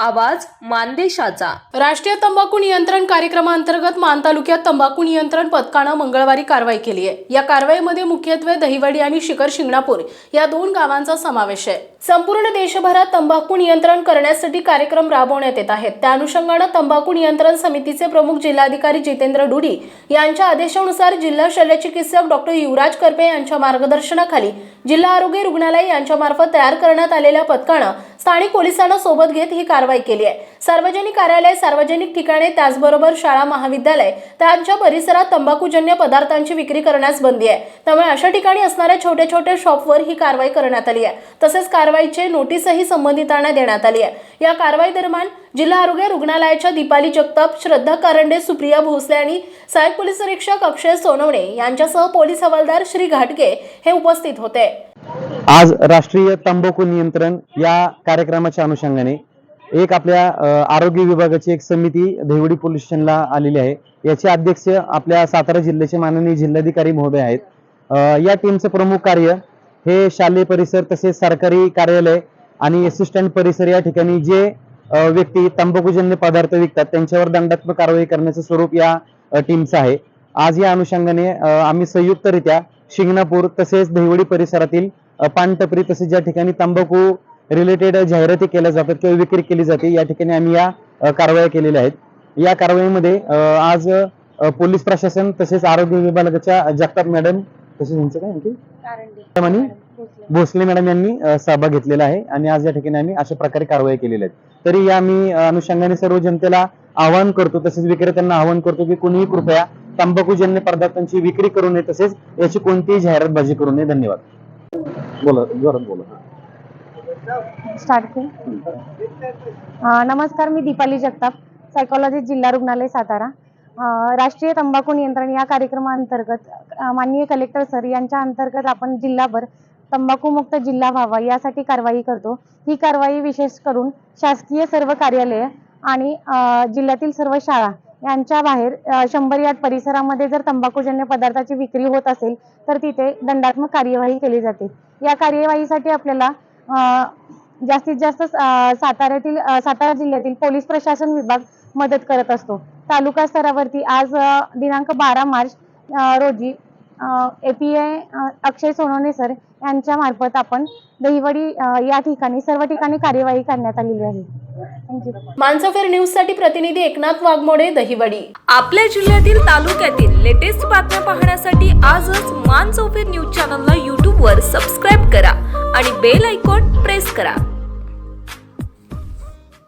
आवाज मानदेशाचा. राष्ट्रीय तंबाखू नियंत्रण कार्यक्रमांतर्गत मान तालुक्यात तंबाखू नियंत्रण पथकानं मंगळवारी कारवाई केली आहे. या कारवाईमध्ये मुख्यत्वे दहिवडी आणि शिखर शिंगणापूर या दोन गावांचा समावेश आहे. संपूर्ण देशभरात तंबाखू नियंत्रण करण्यासाठी कार्यक्रम राबवण्यात येत आहेत. त्या अनुषंगानं तंबाखू नियंत्रण समितीचे प्रमुख जिल्हाधिकारी जितेंद्र डुडी यांच्या आदेशानुसार जिल्हा शल्यचिकित्सक डॉक्टर युवराज करपे यांच्या मार्गदर्शनाखाली जिल्हा आरोग्य रुग्णालय यांच्यामार्फत तयार करण्यात आलेल्या पथकानं स्थानिक पोलिसांना सोबत घेत ही कारवाई केली आहे. सार्वजनिक कार्यालय सार्वजनिक ठिकाणे त्याचबरोबर शाळा महाविद्यालय त्यांच्या परिसरात तंबाखूजन्य पदार्थांची विक्री करण्यास बंदी आहे. त्यामुळे अशा ठिकाणी असणाऱ्या छोट्या छोट्या शॉपवर ही कारवाई करण्यात आली आहे. तसेच कारवाईचे नोटीसही संबंधितांना देण्यात आली आहे. या कारवाई दरम्यान जिल्हा आरोग्य रुग्णालयाच्या दीपाली जगताप श्रद्धा कारंडे सुप्रिया भोसले आणि सहाय्यक पोलीस निरीक्षक अक्षय सोनवणे यांच्यासह पोलीस हवालदार श्री घाटगे हे उपस्थित होते. आज राष्ट्रीय तंबाखू नियंत्रण या कार्यक्रमाच्या अनुषंगाने एक आपल्या आरोग्य विभागाची एक समिती देवडी पोलीस स्टेशनला आलेली आहे. याचे अध्यक्ष आपल्या सातारा जिल्ह्याचे माननीय जिल्हाधिकारी महोदय आहेत. या टीमचं प्रमुख कार्य हे शालेय परिसर तसेच सरकारी कार्यालय आणि असिस्टंट परिसर या ठिकाणी जे व्यक्ती तंबाखूजन्य पदार्थ विकतात त्यांच्यावर दंडात्मक कारवाई करण्याचं स्वरूप या टीमचं आहे. आज या अनुषंगाने आम्ही संयुक्तरित्या शिंगणापूर तसेच दहिवडी परिसरातील पानटपरी तसेच ज्या ठिकाणी तंबाखू रिलेटेड जाहिराती केल्या जातात किंवा विक्री केली जाते या ठिकाणी आम्ही या कारवाया केलेल्या आहेत. या कारवाईमध्ये आज पोलीस प्रशासन तसेच आरोग्य विभागाच्या जगताप मॅडम तसेच यांचं काय आणखी? मॅडम आणि भोसले. मॅडम यांनी सहभाग घेतलेला आहे आणि आज या ठिकाणी आम्ही अशा प्रकारे कारवाई केलेल्या आहेत. तरी या मी अनुषंगाने सर्व जनतेला आवाहन करतो तसेच विक्रेत्यांना आवाहन करतो की कोणीही कृपया तंबाखूजन्य पदार्थांची विक्री करू नये तसेच याची कोणतीही जाहिरातबाजी करू नये. धन्यवाद. बोला जोरात बोला. स्टार्ट करू. अं, नमस्कार मी दीपाली जगताप सायकोलॉजी जिल्हा रुग्णालय सातारा. अं, राष्ट्रीय तंबाखू नियंत्रण या कार्यक्रमाअंतर्गत अं, माननीय कलेक्टर सर यांच्या अंतर्गत आपण जिल्हाभर तंबाखूमुक्त जिल्हा व्हावा यासाठी कारवाई करतो. ही कारवाई विशेष करून शासकीय सर्व कार्यालय आणि अं, जिल्ह्यातील सर्व शाळा यांच्या बाहेर शंभर यार्ड परिसरामध्ये जर तंबाखूजन्य पदार्थाची विक्री होत असेल तर तिथे दंडात्मक कार्यवाही केली जाते. या कार्यवाहीसाठी आपल्याला जास्तीत जास्त साताऱ्यातील सातारा जिल्ह्यातील पोलीस प्रशासन विभाग मदत करत असतो. तालुका स्तरावरती आज दिनांक बारा मार्च रोजी एपीआय अक्षय सोनवणे सर यांच्या मार्फत आपण दहिवडी या ठिकाणी सर्व ठिकाणी कार्यवाही करण्यात आलेली आहे. मानसफेर न्यूजसाठी प्रतिनिधी एकनाथ वाघमोडे दहिवडी. आपल्या जिल्ह्यातील तालुक्यातील लेटेस्ट बातम्या पाहण्यासाठी आजच मान न्यूज चॅनलला यूट्यूबवर सबस्क्राईब करा आणि बेल आयकॉन प्रेस करा.